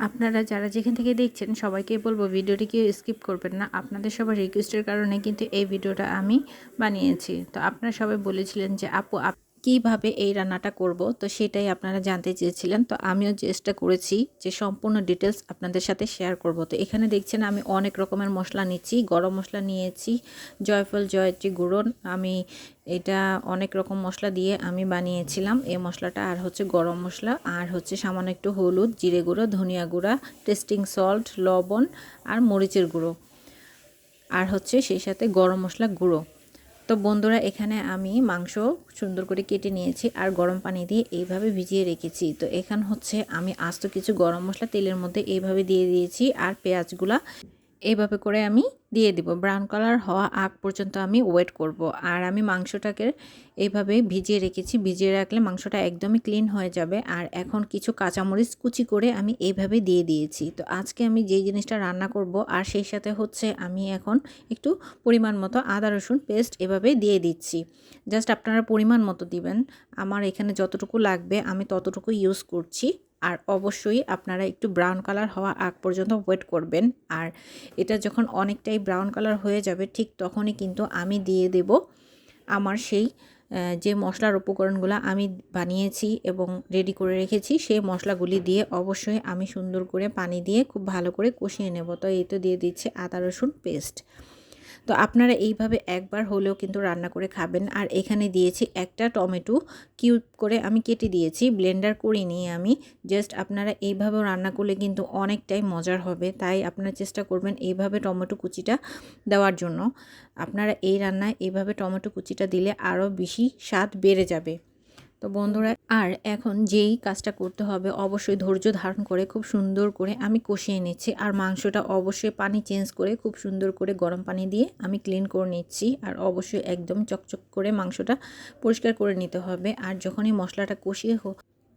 আপনারা যারা যেখান থেকে দেখছেন সবাইকে বলব ভিডিওটি কেউ স্কিপ করবেন না। আপনাদের সবার রিকোয়েস্টের কারণে কিন্তু এই ভিডিওটা আমি বানিয়েছি। তো আপনারা সবাই বলেছিলেন যে, আপু, আপ কীভাবে এই রান্নাটা করব, তো সেটাই আপনারা জানতে চেয়েছিলেন। তো আমিও চেষ্টা করেছি যে সম্পূর্ণ ডিটেলস আপনাদের সাথে শেয়ার করব। তো এখানে দেখছেন আমি অনেক রকমের মশলা নিচ্ছি, গরম মশলা নিয়েছি, জয়ফল, জয়ত্রী গুঁড়ো, আমি এটা অনেক রকম মশলা দিয়ে আমি বানিয়েছিলাম। এই মশলাটা আর হচ্ছে গরম মশলা, আর হচ্ছে সামান্য একটু হলুদ, জিরে গুঁড়ো, ধনিয়া গুঁড়া, টেস্টিং সল্ট, লবণ আর মরিচের গুঁড়ো। আর হচ্ছে সেই সাথে গরম মশলা গুঁড়ো। তো বন্ধুরা, এখানে আমি মাংস সুন্দর করে কেটে নিয়েছি আর গরম পানি দিয়ে এইভাবে ভিজিয়ে রেখেছি। তো এখান হচ্ছে আমি আস্ত কিছু গরম মশলা তেলের মধ্যে এইভাবে দিয়ে দিয়েছি আর পেঁয়াজগুলা এইভাবে করে আমি দিয়ে দিব। ব্রাউন কালার হওয়া আগ পর্যন্ত আমি ওয়েট করব। আর আমি মাংসটাকে এইভাবে ভিজিয়ে রেখেছি। ভিজিয়ে রাখলে মাংসটা একদমই ক্লিন হয়ে যাবে। আর এখন কিছু কাঁচামরিচ কুচি করে আমি এইভাবে দিয়ে দিয়েছি। তো আজকে আমি যেই জিনিসটা রান্না করব আর সেই সাথে হচ্ছে আমি এখন একটু পরিমাণ মতো আদা, রসুন পেস্ট এভাবে দিয়ে দিচ্ছি। জাস্ট আপনারা পরিমাণ মতো দিবেন। আমার এখানে যতটুকু লাগবে আমি ততটুকু ইউজ করছি। আর অবশ্যই আপনারা একটু ব্রাউন কালার হওয়া আগ পর্যন্ত ওয়েট করবেন। আর এটা যখন অনেকটাই ব্রাউন কালার হয়ে যাবে, ঠিক তখনই কিন্তু আমি দিয়ে দেব আমার সেই যে মশলার উপকরণগুলো আমি বানিয়েছি এবং রেডি করে রেখেছি, সেই মশলাগুলি দিয়ে অবশ্যই আমি সুন্দর করে পানি দিয়ে খুব ভালো করে কষিয়ে নেব। তো এই তো দিয়ে দিচ্ছে আদা রসুন পেস্ট তো আপনারা এইভাবে একবার হলেও কিন্তু রান্না করে খাবেন। আর এখানে দিয়েছি একটা টমেটো কিউব করে আমি কেটে দিয়েছি, ব্লেন্ডার করিনি আমি। জাস্ট আপনারা এইভাবেও রান্না করলে কিন্তু অনেকটাই মজার হবে। তাই আপনারা চেষ্টা করবেন এইভাবে টমেটো কুচিটা দেওয়ার জন্য। আপনারা এই রান্নায় এইভাবে টমেটো কুচিটা দিলে আরও বেশি স্বাদ বেড়ে যাবে। তো বন্ধুরা, আর এখন যেই কাজটা করতে হবে অবশ্যই ধৈর্য ধারণ করে, খুব সুন্দর করে আমি কষিয়ে নিচ্ছি। আর মাংসটা অবশ্যই পানি চেঞ্জ করে, খুব সুন্দর করে গরম পানি দিয়ে আমি ক্লিন করে নিচ্ছি। আর অবশ্যই একদম চকচক করে মাংসটা পরিষ্কার করে নিতে হবে। আর যখনই মশলাটা কষিয়ে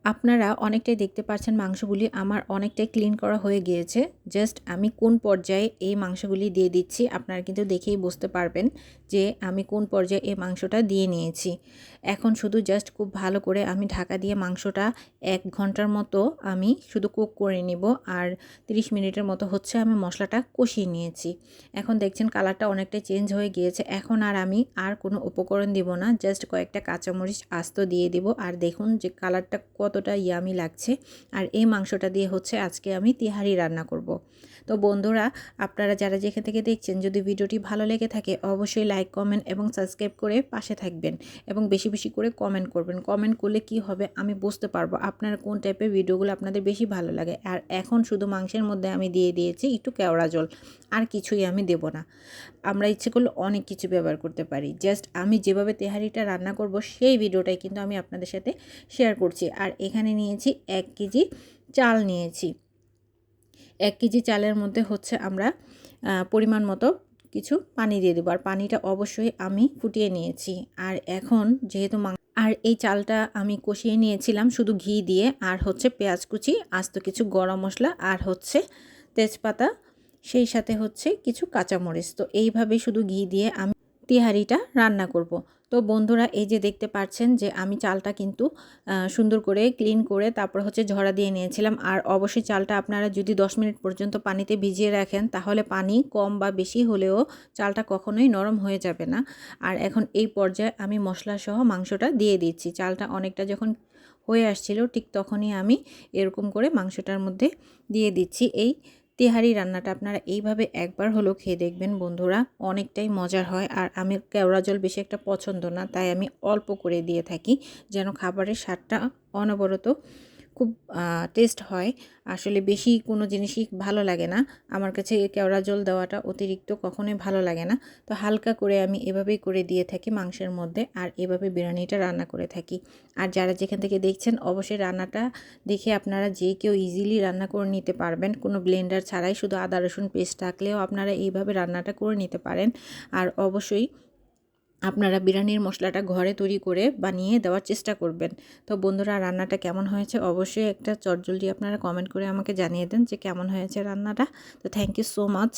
আপনারা অনেকটাই দেখতে পাচ্ছেন মাংসগুলি আমার অনেকটাই ক্লিন করা হয়ে গিয়েছে। জাস্ট আমি কোন পর্যায়ে এই মাংসগুলি দিয়ে দিচ্ছি আপনারা কিন্তু দেখেই বুঝতে পারবেন যে আমি কোন পর্যায়ে এই মাংসটা দিয়ে নিয়েছি। এখন শুধু জাস্ট খুব ভালো করে আমি ঢাকা দিয়ে মাংসটা এক ঘণ্টার মতো আমি শুধু কুক করে নিব আর 30 মিনিটের মতো হচ্ছে আমি মশলাটা কষিয়ে নিয়েছি। এখন দেখছেন কালারটা অনেকটাই চেঞ্জ হয়ে গিয়েছে। এখন আর আমি আর কোনো উপকরণ দিব না জাস্ট কয়েকটা কাঁচামরিচ আস্ত দিয়ে দিব। আর দেখুন যে কালারটা কত কতটা ইয়ামি লাগছে আর এই মাংসটা দিয়ে হচ্ছে আজকে আমি তিহারি রান্না করব। তো বন্ধুরা, আপনারা যারা যেখান থেকে দেখছেন, যদি ভিডিওটি ভালো লেগে থাকে, অবশ্যই লাইক কমেন্ট এবং সাবস্ক্রাইব করে পাশে থাকবেন এবং বেশি বেশি করে কমেন্ট করবেন। কমেন্ট করলে কি হবে আমি বুঝতে পারব আপনার কোন টাইপের ভিডিওগুলো আপনাদের বেশি ভালো লাগে। আর এখন শুধু মাংসের মধ্যে আমি দিয়ে দিয়েছি একটু কেওড়া জল, আর কিছুই আমি দেব না। আমরা ইচ্ছে করলে অনেক কিছু ব্যবহার করতে পারি। জাস্ট আমি যেভাবে তেহারিটা রান্না করব, সেই ভিডিওটাই কিন্তু আমি আপনাদের সাথে শেয়ার করছি। আর এখানে নিয়েছি এক কেজি চাল নিয়েছি। এক কেজি চালের মধ্যে হচ্ছে আমরা পরিমাণ মতো কিছু পানি দিয়ে দেবো। আর পানিটা অবশ্যই আমি ফুটিয়ে নিয়েছি। আর এখন যেহেতু আর এই চালটা আমি কষিয়ে নিয়েছিলাম শুধু ঘি দিয়ে, আর হচ্ছে পেঁয়াজ কুচি, আস্ত কিছু গরম মশলা, আর হচ্ছে তেজপাতা, সেই সাথে হচ্ছে কিছু কাঁচামরিচ। তো এইভাবে শুধু ঘি দিয়ে আমি তিহারিটা রান্না করব। তো বন্ধুরা, এই যে দেখতে পাচ্ছেন যে আমি চালটা কিন্তু সুন্দর করে ক্লিন করে তারপর হচ্ছে ঝরা দিয়ে নিয়েছিলাম। আর অবশ্যই চালটা আপনারা যদি 10 মিনিট পর্যন্ত পানিতে ভিজিয়ে রাখেন, তাহলে পানি কম বা বেশি হলেও চালটা কখনোই নরম হয়ে যাবে না। আর এখন এই পর্যায়ে আমি মশলা সহ মাংসটা দিয়ে দিচ্ছি। চালটা অনেকটা যখন হয়ে আসছিল, ঠিক তখনই আমি এরকম করে মাংসটার মধ্যে দিয়ে দিচ্ছি। এই তেহারি রান্নাটা আপনারা এইভাবে একবার হলো খেয়ে দেখবেন বন্ধুরা। অনেকটাই মজার হয় আর আমি কেওড়া জল বেশি একটা পছন্দ না, তাই আমি অল্প করে দিয়ে থাকি যেন খাবারের স্বাদটা অনবরত খুব টেস্ট হয়। আসলে বেশি কোনো জিনিসই ভালো লাগে না। আমার কাছে কেওড়া জল দেওয়াটা অতিরিক্ত কখনোই ভালো লাগে না। তো হালকা করে আমি এভাবেই করে দিয়ে থাকি মাংসের মধ্যে আর এভাবে বিরিয়ানিটা রান্না করে থাকি। আর যারা যেখান থেকে দেখছেন, অবশ্যই রান্নাটা দেখে আপনারা যে কেউ ইজিলি রান্না করে নিতে পারবেন। কোনো ব্লেন্ডার ছাড়াই শুধু আদা রসুন পেস্ট থাকলেও আপনারা এইভাবে রান্নাটা করে নিতে পারেন। আর অবশ্যই আপনারা বিরিয়ানির মশলাটা ঘরে তৈরি করে বানিয়ে দেওয়ার চেষ্টা করবেন। তো বন্ধুরা, রান্নাটা কেমন হয়েছে অবশ্যই একটা চটজলদি আপনারা কমেন্ট করে আমাকে জানিয়ে দেন যে কেমন হয়েছে রান্নাটা। তো থ্যাংক ইউ সো মাচ